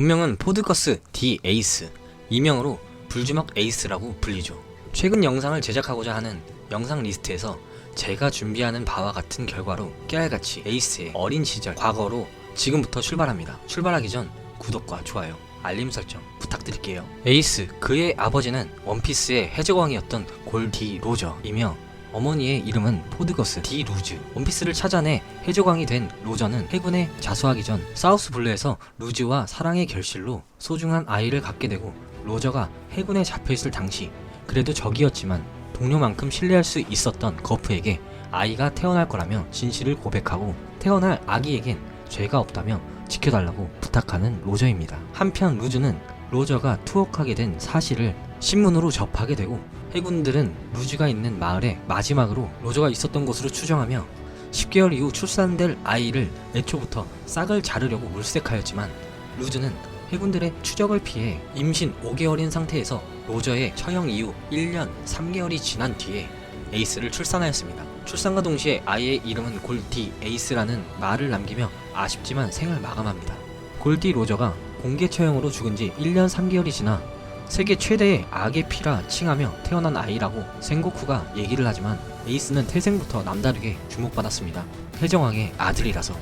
본명은 포드거스 D 에이스, 이명으로 불주먹 에이스라고 불리죠. 최근 영상을 제작하고자 하는 영상 리스트에서 제가 준비하는 바와 같은 결과로 깨알같이 에이스의 어린 시절 과거로 지금부터 출발합니다. 출발하기 전 구독과 좋아요, 알림 설정 부탁드릴게요. 에이스, 그의 아버지는 원피스의 해적왕이었던 골디 로저이며 어머니의 이름은 포드거스 디 루즈. 원피스를 찾아내 해적왕이 된 로저는 해군에 자수하기 전 사우스 블루에서 루즈와 사랑의 결실로 소중한 아이를 갖게 되고 로저가 해군에 잡혀있을 당시 그래도 적이었지만 동료만큼 신뢰할 수 있었던 거프에게 아이가 태어날 거라며 진실을 고백하고 태어날 아기에겐 죄가 없다며 지켜달라고 부탁하는 로저입니다. 한편 루즈는 로저가 투옥하게 된 사실을 신문으로 접하게 되고 해군들은 루즈가 있는 마을에 마지막으로 로저가 있었던 곳으로 추정하며 10개월 이후 출산될 아이를 애초부터 싹을 자르려고 물색하였지만 루즈는 해군들의 추적을 피해 임신 5개월인 상태에서 로저의 처형 이후 1년 3개월이 지난 뒤에 에이스를 출산하였습니다. 출산과 동시에 아이의 이름은 골디 에이스라는 말을 남기며 아쉽지만 생을 마감합니다. 골디 로저가 공개 처형으로 죽은 지 1년 3개월이 지나 세계 최대의 악의 피라 칭하며 태어난 아이라고 생고쿠가 얘기를 하지만 에이스는 태생부터 남다르게 주목받았습니다. 해정왕의 아들이라서.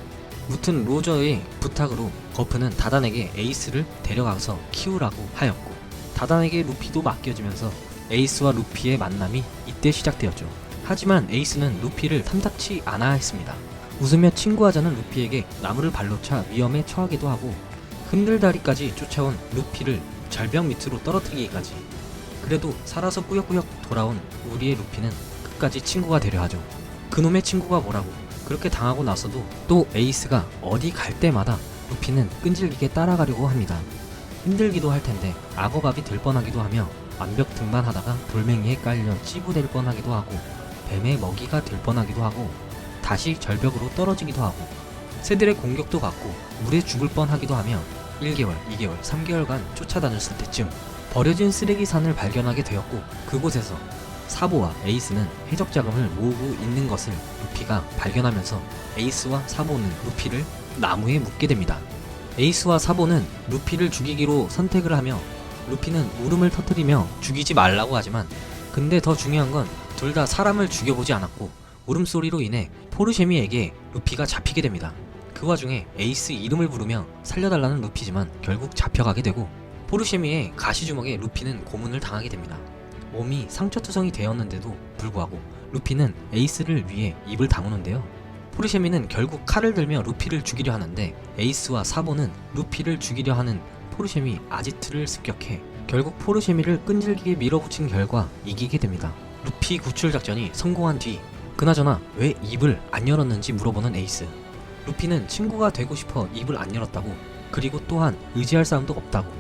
무튼 로저의 부탁으로 거프는 다단에게 에이스를 데려가서 키우라고 하였고 다단에게 루피도 맡겨지면서 에이스와 루피의 만남이 이때 시작되었죠. 하지만 에이스는 루피를 탐탁치 않아 했습니다. 웃으며 친구하자는 루피에게 나무를 발로 차 위험에 처하기도 하고 흔들다리까지 쫓아온 루피를 절벽 밑으로 떨어뜨리기까지 그래도 살아서 꾸역꾸역 돌아온 우리의 루피는 끝까지 친구가 되려 하죠. 그놈의 친구가 뭐라고 그렇게 당하고 나서도 또 에이스가 어디 갈 때마다 루피는 끈질기게 따라가려고 합니다. 힘들기도 할 텐데 악어갑이 될 뻔하기도 하며 완벽 등반 하다가 돌멩이에 깔려 찌부될 뻔하기도 하고 뱀의 먹이가 될 뻔하기도 하고 다시 절벽으로 떨어지기도 하고 새들의 공격도 받고 물에 죽을 뻔하기도 하며 1개월, 2개월, 3개월간 쫓아다녔을 때쯤 버려진 쓰레기 산을 발견하게 되었고 그곳에서 사보와 에이스는 해적 자금을 모으고 있는 것을 루피가 발견하면서 에이스와 사보는 루피를 나무에 묶게 됩니다. 에이스와 사보는 루피를 죽이기로 선택을 하며 루피는 울음을 터뜨리며 죽이지 말라고 하지만 근데 더 중요한 건 둘 다 사람을 죽여보지 않았고 울음소리로 인해 포르쉐미에게 루피가 잡히게 됩니다. 그 와중에 에이스 이름을 부르며 살려달라는 루피지만 결국 잡혀가게 되고 포르쉐미의 가시주먹에 루피는 고문을 당하게 됩니다. 몸이 상처투성이 되었는데도 불구하고 루피는 에이스를 위해 입을 다무는데요. 포르쉐미는 결국 칼을 들며 루피를 죽이려 하는데 에이스와 사보는 루피를 죽이려 하는 포르쉐미 아지트를 습격해 결국 포르쉐미를 끈질기게 밀어붙인 결과 이기게 됩니다. 루피 구출 작전이 성공한 뒤 그나저나 왜 입을 안 열었는지 물어보는 에이스. 루피는 친구가 되고 싶어 입을 안 열었다고 그리고 또한 의지할 사람도 없다고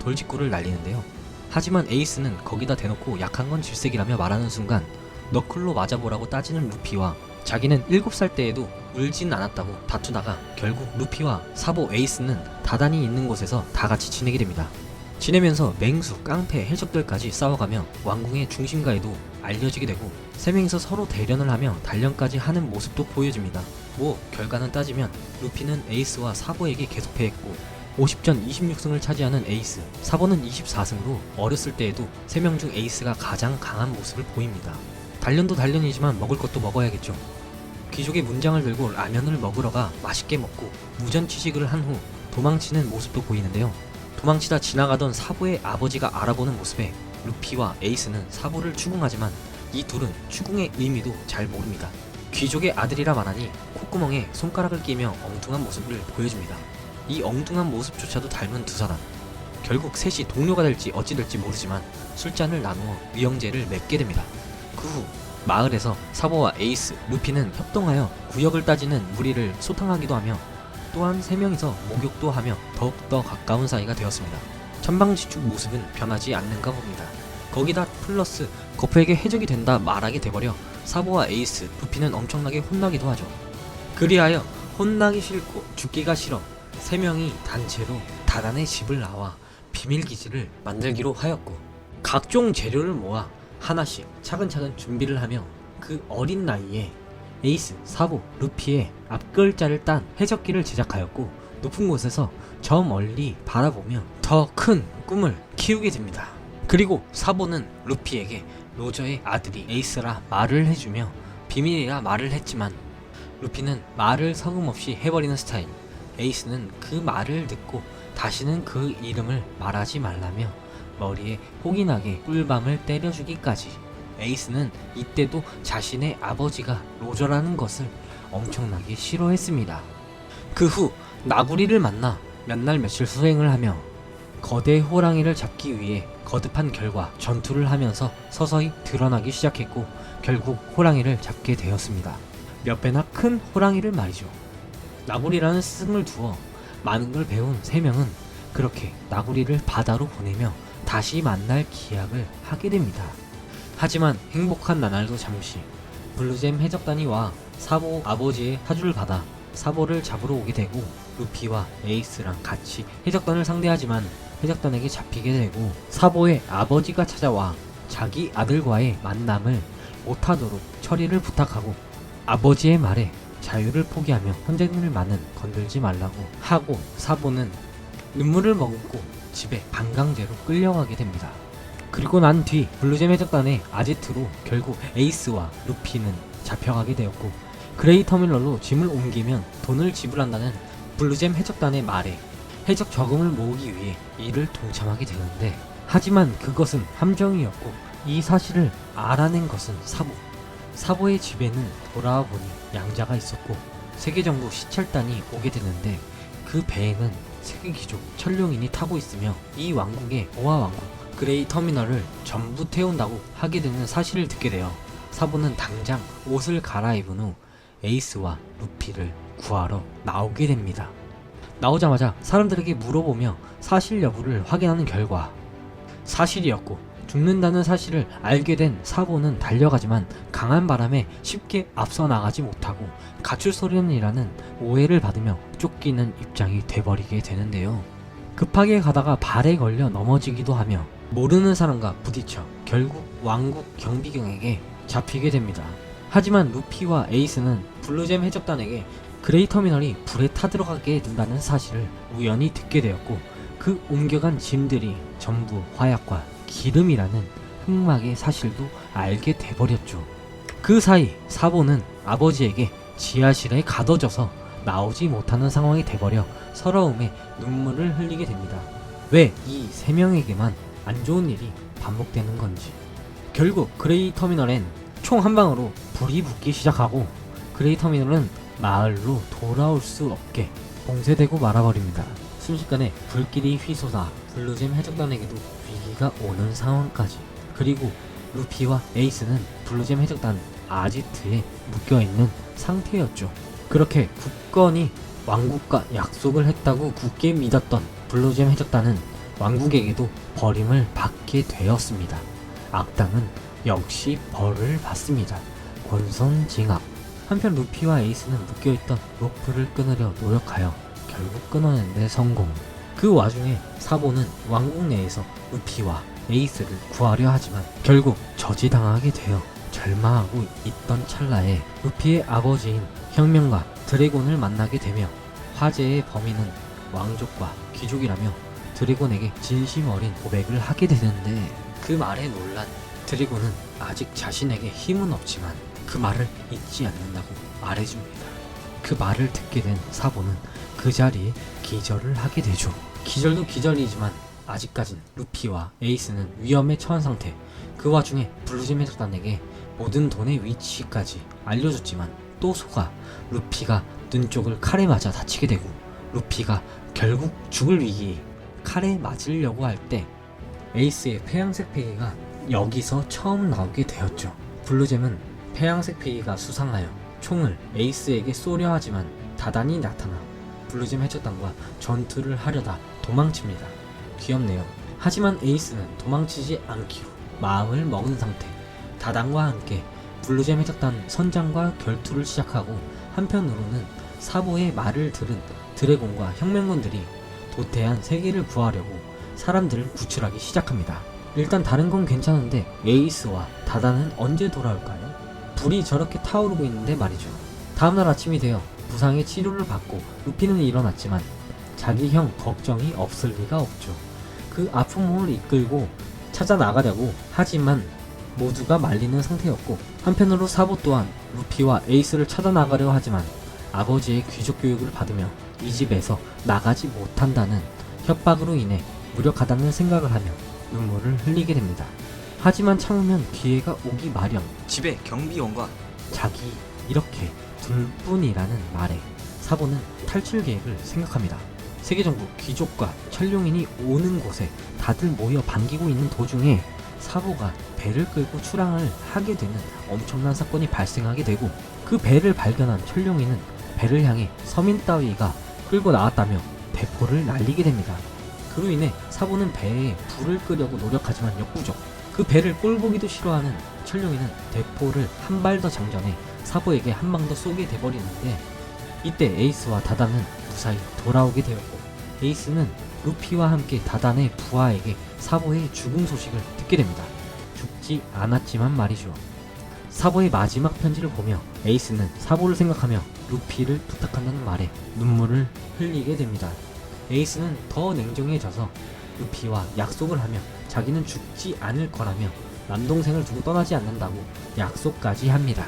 돌직구를 날리는데요. 하지만 에이스는 거기다 대놓고 약한 건 질색이라며 말하는 순간 너클로 맞아보라고 따지는 루피와 자기는 7살 때에도 울진 않았다고 다투다가 결국 루피와 사보 에이스는 다단이 있는 곳에서 다 같이 지내게 됩니다. 지내면서 맹수, 깡패, 해적들까지 싸워가며 왕궁의 중심가에도 알려지게 되고 세 명이서 서로 대련을 하며 단련까지 하는 모습도 보여집니다. 뭐 결과는 따지면 루피는 에이스와 사보에게 계속 패했고 50전 26승을 차지하는 에이스, 사보는 24승으로 어렸을 때에도 3명 중 에이스가 가장 강한 모습을 보입니다. 단련도 단련이지만 먹을 것도 먹어야겠죠. 귀족의 문장을 들고 라면을 먹으러 가 맛있게 먹고 무전 취식을 한 후 도망치는 모습도 보이는데요. 도망치다 지나가던 사보의 아버지가 알아보는 모습에 루피와 에이스는 사보를 추궁하지만 이 둘은 추궁의 의미도 잘 모릅니다. 귀족의 아들이라 말하니 콧구멍에 손가락을 끼며 엉뚱한 모습을 보여줍니다. 이 엉뚱한 모습조차도 닮은 두 사람. 결국 셋이 동료가 될지 어찌 될지 모르지만 술잔을 나누어 위영제를 맺게 됩니다. 그 후 마을에서 사보와 에이스, 루피는 협동하여 구역을 따지는 무리를 소탕하기도 하며 또한 세 명이서 목욕도 하며 더욱더 가까운 사이가 되었습니다. 천방지축 모습은 변하지 않는가 봅니다. 거기다 플러스 거프에게 해적이 된다 말하게 돼버려 사보와 에이스, 루피는 엄청나게 혼나기도 하죠. 그리하여 혼나기 싫고 죽기가 싫어 세 명이 단체로 다단의 집을 나와 비밀 기지를 만들기로 하였고 각종 재료를 모아 하나씩 차근차근 준비를 하며 그 어린 나이에 에이스, 사보, 루피의 앞글자를 딴 해적기를 제작하였고 높은 곳에서 저 멀리 바라보며 더 큰 꿈을 키우게 됩니다. 그리고 사보는 루피에게 로저의 아들이 에이스라 말을 해주며 비밀이라 말을 했지만 루피는 말을 서금없이 해버리는 스타일. 에이스는 그 말을 듣고 다시는 그 이름을 말하지 말라며 머리에 혹이 나게 꿀밤을 때려주기까지. 에이스는 이때도 자신의 아버지가 로저라는 것을 엄청나게 싫어했습니다. 그 후 나구리를 만나 몇 날 며칠 수행을 하며 거대 호랑이를 잡기 위해 거듭한 결과 전투를 하면서 서서히 드러나기 시작했고 결국 호랑이를 잡게 되었습니다. 몇 배나 큰 호랑이를 말이죠. 나구리라는 스승을 두어 많은 걸 배운 세 명은 그렇게 나구리를 바다로 보내며 다시 만날 기약을 하게 됩니다. 하지만 행복한 나날도 잠시 블루잼 해적단이 와 사보 아버지의 사주를 받아 사보를 잡으러 오게 되고 루피와 에이스랑 같이 해적단을 상대하지만 해적단에게 잡히게 되고 사보의 아버지가 찾아와 자기 아들과의 만남을 못하도록 처리를 부탁하고 아버지의 말에 자유를 포기하며 현재들만은 건들지 말라고 하고 사보는 눈물을 머금고 집에 반강제로 끌려가게 됩니다. 그리고 난 뒤 블루잼 해적단의 아지트로 결국 에이스와 루피는 잡혀가게 되었고 그레이 터미널로 짐을 옮기면 돈을 지불한다는 블루잼 해적단의 말에 해적 저금을 모으기 위해 이를 동참하게 되는데 하지만 그것은 함정이었고 이 사실을 알아낸 것은 사보 사보의 집에는 돌아와 보니 양자가 있었고 세계정부 시찰단이 오게 되는데 그 배에는 세계 귀족 천룡인이 타고 있으며 이 왕국의 오화 왕국 그레이 터미널을 전부 태운다고 하게 되는 사실을 듣게 되어 사보는 당장 옷을 갈아입은 후 에이스와 루피를 구하러 나오게 됩니다. 나오자마자 사람들에게 물어보며 사실 여부를 확인하는 결과 사실이었고 죽는다는 사실을 알게 된 사보는 달려가지만 강한 바람에 쉽게 앞서 나가지 못하고 가출소년이라는 오해를 받으며 쫓기는 입장이 돼버리게 되는데요. 급하게 가다가 발에 걸려 넘어지기도 하며 모르는 사람과 부딪혀 결국 왕국 경비경에게 잡히게 됩니다. 하지만 루피와 에이스는 블루잼 해적단에게 그레이 터미널이 불에 타들어가게 된다는 사실을 우연히 듣게 되었고 그 옮겨간 짐들이 전부 화약과 기름이라는 흑막의 사실도 알게 돼버렸죠. 그 사이 사보는 아버지에게 지하실에 가둬져서 나오지 못하는 상황이 돼버려 서러움에 눈물을 흘리게 됩니다. 왜 이 세 명에게만 안 좋은 일이 반복되는 건지. 결국 그레이 터미널엔 총 한 방으로 불이 붙기 시작하고 그레이 터미널은 마을로 돌아올 수 없게 봉쇄되고 말아버립니다. 순식간에 불길이 휘솟아 블루잼 해적단에게도 위기가 오는 상황까지. 그리고 루피와 에이스는 블루잼 해적단 아지트에 묶여있는 상태였죠. 그렇게 굳건히 왕국과 약속을 했다고 굳게 믿었던 블루잼 해적단은 왕국에게도 버림을 받게 되었습니다. 악당은 역시 벌을 받습니다. 권선징악. 한편 루피와 에이스는 묶여있던 로프를 끊으려 노력하여 결국 끊어내는데 성공. 그 와중에 사보는 왕국 내에서 루피와 에이스를 구하려 하지만 결국 저지당하게 되어 절망하고 있던 찰나에 루피의 아버지인 혁명과 드래곤을 만나게 되며 화재의 범인은 왕족과 귀족이라며 드래곤에게 진심 어린 고백을 하게 되는데 그 말에 놀란 드래곤은 아직 자신에게 힘은 없지만 그 말을 잊지 않는다고 말해줍니다. 그 말을 듣게 된 사보는 그 자리에 기절을 하게 되죠. 기절도 기절이지만 아직까진 루피와 에이스는 위험에 처한 상태. 그 와중에 블루잼 해적단에게 모든 돈의 위치까지 알려줬지만 또 속아 루피가 눈 쪽을 칼에 맞아 다치게 되고 루피가 결국 죽을 위기에 칼에 맞으려고 할 때 에이스의 폐양색 페이가 여기서 처음 나오게 되었죠. 블루잼은 폐양색 페이가 수상하여 총을 에이스에게 쏘려 하지만 다단히 나타나 블루잼 해적단과 전투를 하려다 도망칩니다. 귀엽네요. 하지만 에이스는 도망치지 않기로 마음을 먹은 상태. 다단과 함께 블루잼 해적단 선장과 결투를 시작하고 한편으로는 사보의 말을 들은 드래곤과 혁명군들이 도태한 세계를 구하려고 사람들을 구출하기 시작합니다. 일단 다른 건 괜찮은데 에이스와 다단은 언제 돌아올까요? 불이 저렇게 타오르고 있는데 말이죠. 다음날 아침이 되어 부상의 치료를 받고 루피는 일어났지만 자기 형 걱정이 없을 리가 없죠. 그 아픈 몸을 이끌고 찾아 나가려고 하지만 모두가 말리는 상태였고 한편으로 사보 또한 루피와 에이스를 찾아 나가려 하지만 아버지의 귀족 교육을 받으며 이 집에서 나가지 못한다는 협박으로 인해 무력하다는 생각을 하며 눈물을 흘리게 됩니다. 하지만 참으면 기회가 오기 마련. 집에 경비원과 자기 이렇게 둘뿐이라는 말에 사보는 탈출 계획을 생각합니다. 세계 정부 귀족과 천룡인이 오는 곳에 다들 모여 반기고 있는 도중에 사보가 배를 끌고 출항을 하게 되는 엄청난 사건이 발생하게 되고 그 배를 발견한 천룡인은 배를 향해 서민 따위가 끌고 나왔다며 대포를 날리게 됩니다. 그로 인해 사보는 배에 불을 끄려고 노력하지만 역부족. 그 배를 꼴보기도 싫어하는 천룡이는 대포를 한 발 더 장전해 사보에게 한 방 더 쏘게 돼버리는데 이때 에이스와 다단은 무사히 돌아오게 되었고 에이스는 루피와 함께 다단의 부하에게 사보의 죽음 소식을 듣게 됩니다. 죽지 않았지만 말이죠. 사보의 마지막 편지를 보며 에이스는 사보를 생각하며 루피를 부탁한다는 말에 눈물을 흘리게 됩니다. 에이스는 더 냉정해져서 루피와 약속을 하며 자기는 죽지 않을 거라며 남동생을 두고 떠나지 않는다고 약속까지 합니다.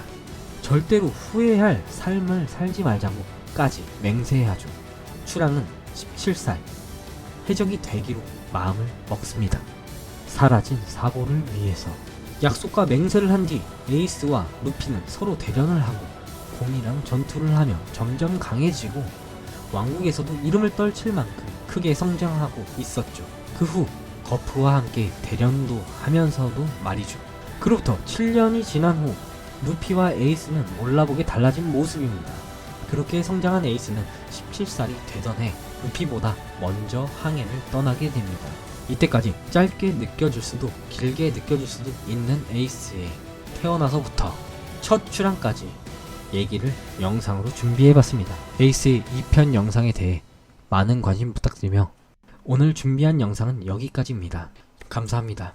절대로 후회할 삶을 살지 말자고까지 맹세하죠. 추랑은 17살 해적이 되기로 마음을 먹습니다. 사라진 사고를 위해서 약속과 맹세를 한 뒤 에이스와 루피는 서로 대련을 하고 곰이랑 전투를 하며 점점 강해지고 왕국에서도 이름을 떨칠 만큼 크게 성장하고 있었죠. 그 후 거프와 함께 대련도 하면서도 말이죠. 그로부터 7년이 지난 후 루피와 에이스는 몰라보게 달라진 모습입니다. 그렇게 성장한 에이스는 17살이 되던 해 루피보다 먼저 항해를 떠나게 됩니다. 이때까지 짧게 느껴질 수도 길게 느껴질 수도 있는 에이스의 태어나서부터 첫 출항까지 얘기를 영상으로 준비해봤습니다. 에이스의 2편 영상에 대해 많은 관심 부탁드리며 오늘 준비한 영상은 여기까지입니다. 감사합니다.